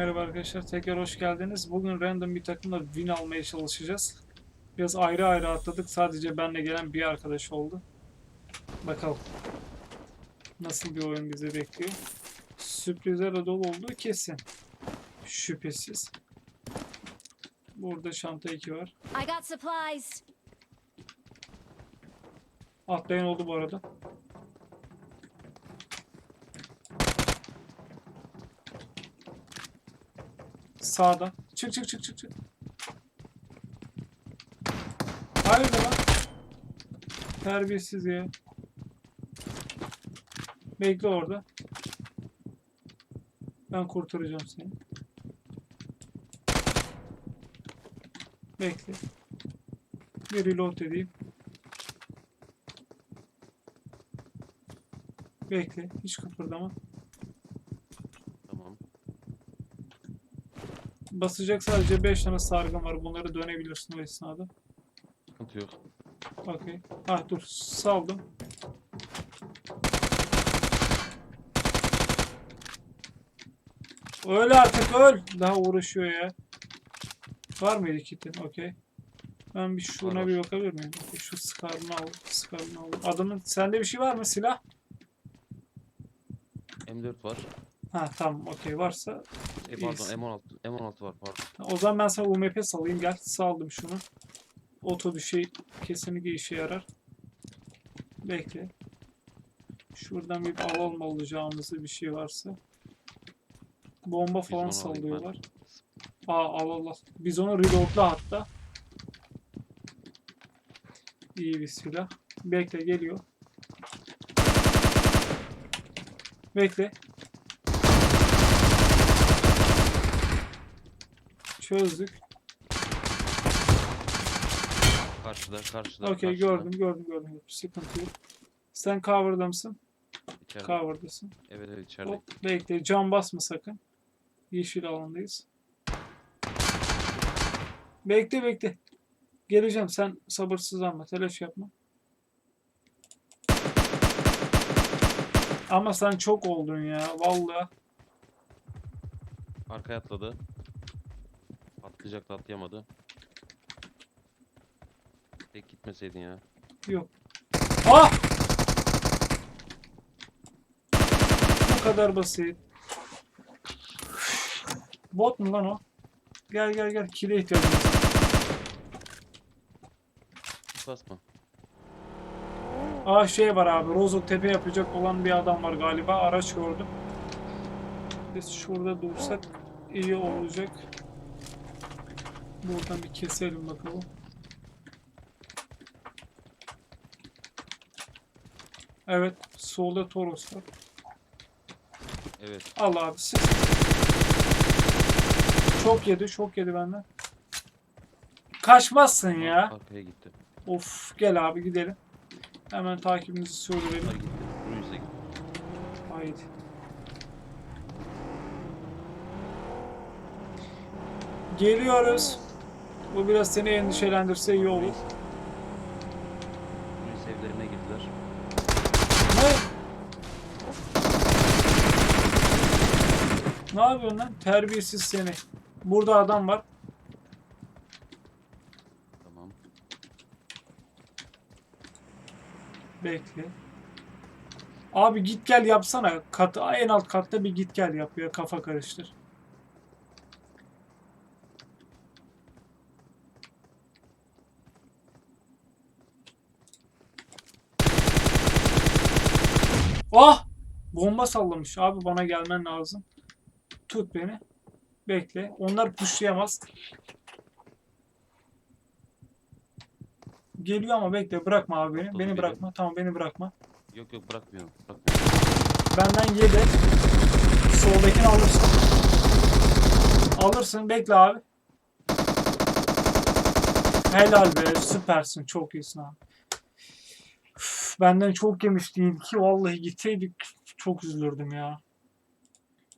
Merhaba arkadaşlar, tekrar hoş geldiniz. Bugün random bir takımla win almaya çalışacağız. Biraz ayrı ayrı atladık. Sadece benle gelen bir arkadaş oldu. Bakalım. Nasıl bir oyun bizi bekliyor. Sürprizlerle dolu olduğu kesin. Şüphesiz. Burada şanta 2 var. Atlayan oldu bu arada. Sağda. Çık çık çık çık çık. Hayırdır lan? Terbiyesiz ya. Bekle orada. Ben kurtaracağım seni. Bekle. Bir reload edeyim. Bekle. Hiç kıpırdama. Tamam. Basacak sadece 5 tane sargın var. Bunları dönebilirsin o esnada. Sıkıntı yok. Okey. Ha dur. Saldım. Öl artık öl. Daha uğraşıyor ya. Var mıydı kitin? Okey. Ben bir şuna Var, bir bakabilir miyim? Şu skarını al. Skarını al. Adamın sende bir şey var mı silah? M4 var. Ha tamam okey varsa E, pardon İyisin. M16. M16 var pardon. O zaman ben sana UMP salayım. Gel saldım şunu. Oto bir şey kesinlikle işe yarar. Bekle. Şuradan bir alalım alacağımızı bir şey varsa. Bomba falan alayım ben. sallıyorlar. Aa al al al. Biz onu reloadla hatta. İyi bir silah. Bekle geliyor. Bekle. Çözdük. Karşıda karşıda. Okey karşıda. gördüm gördüm gördüm. Sıkıntı yok. Sen cover'da mısın? İçeride. Cover'dasın. Evet evet içeride. Hop bekle. Cam basma sakın. Yeşil alandayız. Bekle bekle. Geleceğim. Sen sabırsızlanma. Telaş yapma. Ama sen çok oldun ya. Vallahi. Arkaya atladı. Atlayacaktı atlayamadı. Tek gitmeseydin ya. Yok. Ah! Bu kadar basit. Bot mu lan o? Gel gel gel. Kile ihtiyacımız var. Basma. Aa şey var abi. Rozo tepe yapacak olan bir adam var galiba. Araç gördüm. Biz şurada dursak iyi olacak. Buradan bir keselim bakalım. Evet. Solda Toros var. Evet. Al abi siz. Çok yedi, çok yedi benden. Kaçmazsın ya. Arkaya gitti. Of, gel abi gidelim. Hemen takibimizi sürdürelim. Gitti. Haydi. Geliyoruz. Bu biraz seni endişelendirse iyi olur. Ruins evlerine girdiler. Ne? Ne yapıyorsun lan? Terbiyesiz seni. Burada adam var. Tamam. Bekle. Abi git gel yapsana. Kat, en alt katta bir git gel yap ya. Kafa karıştır. Ah! Bomba sallamış. Abi bana gelmen lazım. Tut beni. Bekle. Onlar pushlayamaz. Geliyor ama bekle. Bırakma abi beni. Atladı Beni biri. bırakma. Tamam beni bırakma. Yok yok bırakmıyorum. Bırakmıyorum. Benden yedi. Soldakini alırsın. Alırsın. Bekle abi. Helal be. Süpersin. Çok iyisin abi. Benden çok yemiş değil ki. Vallahi gitseydik çok üzülürdüm ya.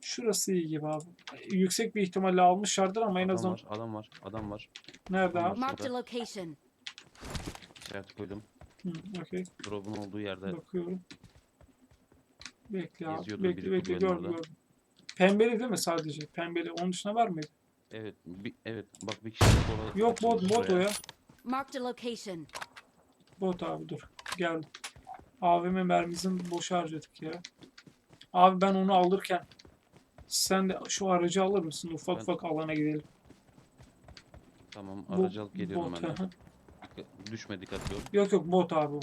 Şurası iyi gibi abi. Yüksek bir ihtimalle almışlardır ama en Adam azından var. Adam var. Adam var. nerede abi? Marked a location. İşaret koydum. Hı, okey. Drop'un olduğu yerde. Bakıyorum. Bekle abi. Bekle bekle kulübenin gördüm orada. gördüm. Pembeli değil mi sadece? Pembeli. Onun dışında var mıydı? Evet. Bir, evet. Bak bir kişi sola Yok bot bot o ya. Marked a location. Bot abi dur. Geldim. AVM mermimizin boş harcadık ya. Abi ben onu alırken sen de şu aracı alır mısın? Ufak Ben- ufak alana gidelim. Tamam. Bu Aracı alıp geliyorum bot, ben de. hı Düşme dikkatli ol. Yok yok bot abi bu.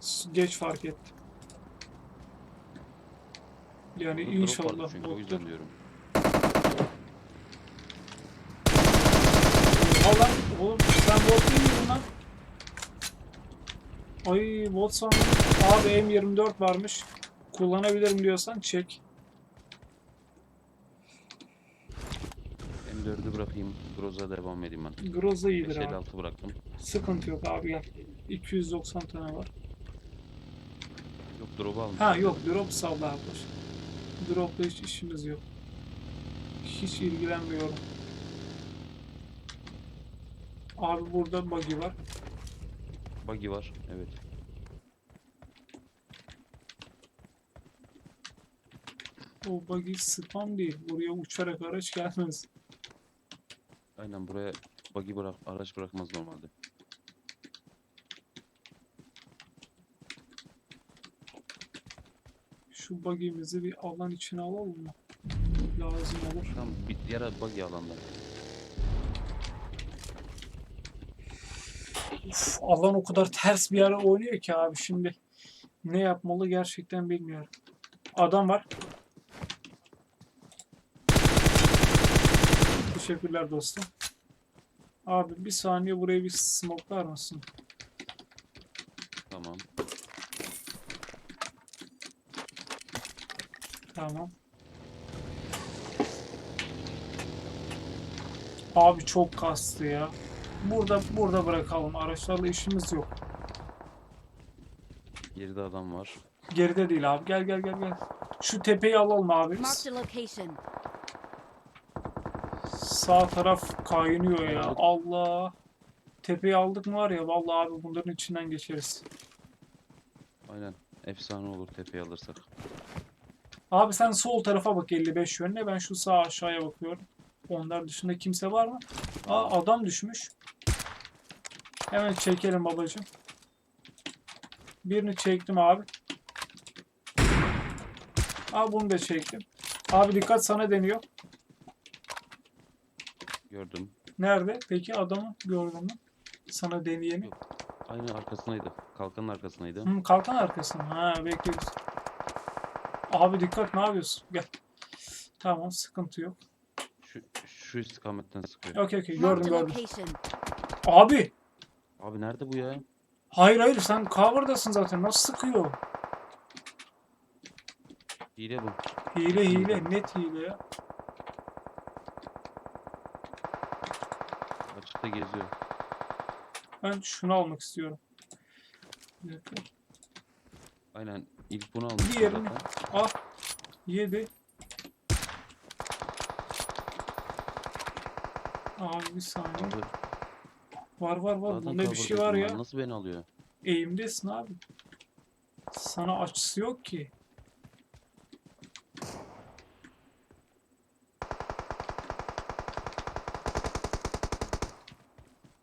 S- Geç fark ettim. Yani Burada drop vardı inşallah Çünkü o bottur. yüzden diyorum lan oğlum sen bot değil miydin lan? Ay sandım. Abi M24 varmış. Kullanabilirim diyorsan çek. M4'ü bırakayım. Groza devam edeyim ben. Groza iyidir abi. 556 bıraktım. Sıkıntı yok abi gel. 290 tane var. Yok drop'u almış. Ha yok drop salla abi. Drop'la hiç işimiz yok. Hiç ilgilenmiyorum. Abi burada buggy var. Buggy var. Evet. O buggy spam değil. Buraya uçarak araç gelmez. Aynen buraya buggy bırak, araç bırakmaz normalde. Şu buggy'mizi bir alan içine alalım mı? Lazım olur. Tamam bir diğer buggy alanda. Uf, alan o kadar ters bir yere oynuyor ki abi şimdi. Ne yapmalı gerçekten bilmiyorum. Adam var. Teşekkürler dostum. Abi bir saniye buraya bir smoklar mısın? Tamam. Tamam. Abi çok kastı ya. Burada burada bırakalım. Araçlarla işimiz yok. Geride adam var. Geride değil abi. Gel gel gel gel. Şu tepeyi alalım abi biz. Marked a location. Sağ taraf kaynıyor ya. Allah. Tepeyi aldık mı var ya vallahi abi bunların içinden geçeriz. Aynen. Efsane olur tepeyi alırsak. Abi sen sol tarafa bak 55 yönüne. Ben şu sağ aşağıya bakıyorum. Onlar dışında kimse var mı? Aa adam düşmüş. Hemen çekelim babacığım. Birini çektim abi. Aa bunu da çektim. Abi dikkat sana deniyor. Gördüm. Nerede? Peki adamı gördün mü? Sana deneyeni. Yok. Aynen arkasındaydı. Kalkanın arkasındaydı. Hı, kalkan arkasına. Ha bekliyoruz. Abi dikkat ne yapıyorsun? Gel. Tamam sıkıntı yok. Şu, şu istikametten sıkıyor. Okey okey gördüm gördüm. Abi Abi nerede bu ya? hayır hayır sen cover'dasın zaten. Nasıl sıkıyor? Hile bu. Hile hile net hile ya. Açıkta geziyor. Ben şunu almak istiyorum. Bir dakika. Aynen. İlk bunu almış Diğerini- zaten. Ah 7 Abi bir saniye. Abi Var var var. zaten Bunda bir şey var ya. Nasıl beni alıyor? Eğimdesin abi. Sana açısı yok ki.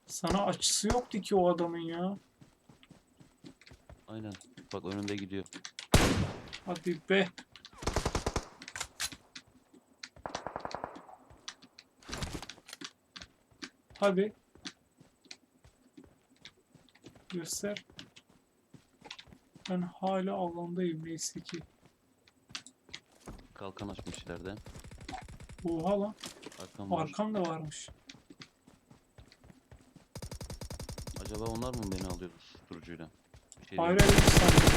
Sana açısı yoktu ki o adamın ya. Aynen. Bak önünde gidiyor. Hadi be. Hadi. Göster. Ben hala alandayım neyse ki. Kalkan açmış ileride. Oha lan. Arkam var. Arkam da varmış. Acaba onlar mı beni alıyor susturucuyla? Bir şey Hayır hayır bir saniye.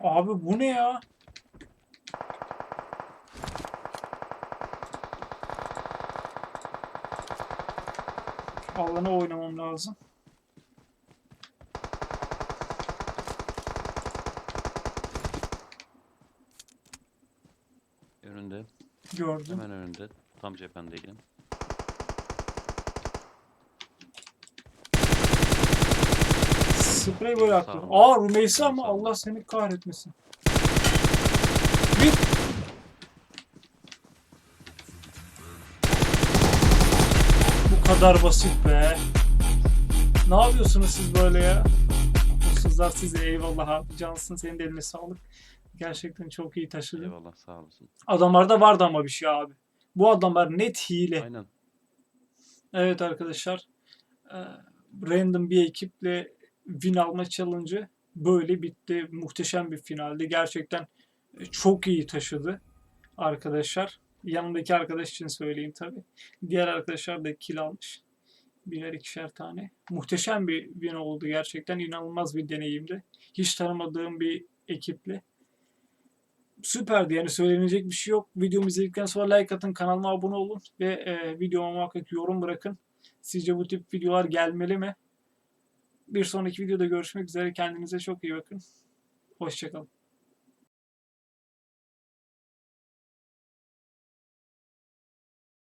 Abi bu ne ya? Alana oynamam lazım. Önünde. Gördüm. Hemen önünde. Tam cephendeyken. Sprey böyle attı. Sağ ol. Aa Rumeysa mı? Allah seni kahretmesin. Bir. Bu kadar basit be. Ne yapıyorsunuz siz böyle ya? Mutsuzlar size eyvallah abi. Cansın senin de eline sağlık. Gerçekten çok iyi taşıdın. Eyvallah sağ olasın. Adamlarda vardı ama bir şey abi. Bu adamlar net hile. Aynen. Evet arkadaşlar. e, Random bir ekiple win alma challenge'ı böyle bitti. Muhteşem bir finaldi. Gerçekten e, çok iyi taşıdı arkadaşlar. Yanımdaki arkadaş için söyleyeyim tabii. Diğer arkadaşlar da kill almış. Birer ikişer tane. Muhteşem bir win oldu gerçekten. inanılmaz bir deneyimdi. Hiç tanımadığım bir ekiple. Süperdi yani söylenecek bir şey yok. Videomu izledikten sonra like atın, kanalıma abone olun ve e, videoma muhakkak yorum bırakın. Sizce bu tip videolar gelmeli mi? Bir sonraki videoda görüşmek üzere. Kendinize çok iyi bakın. Hoşçakalın.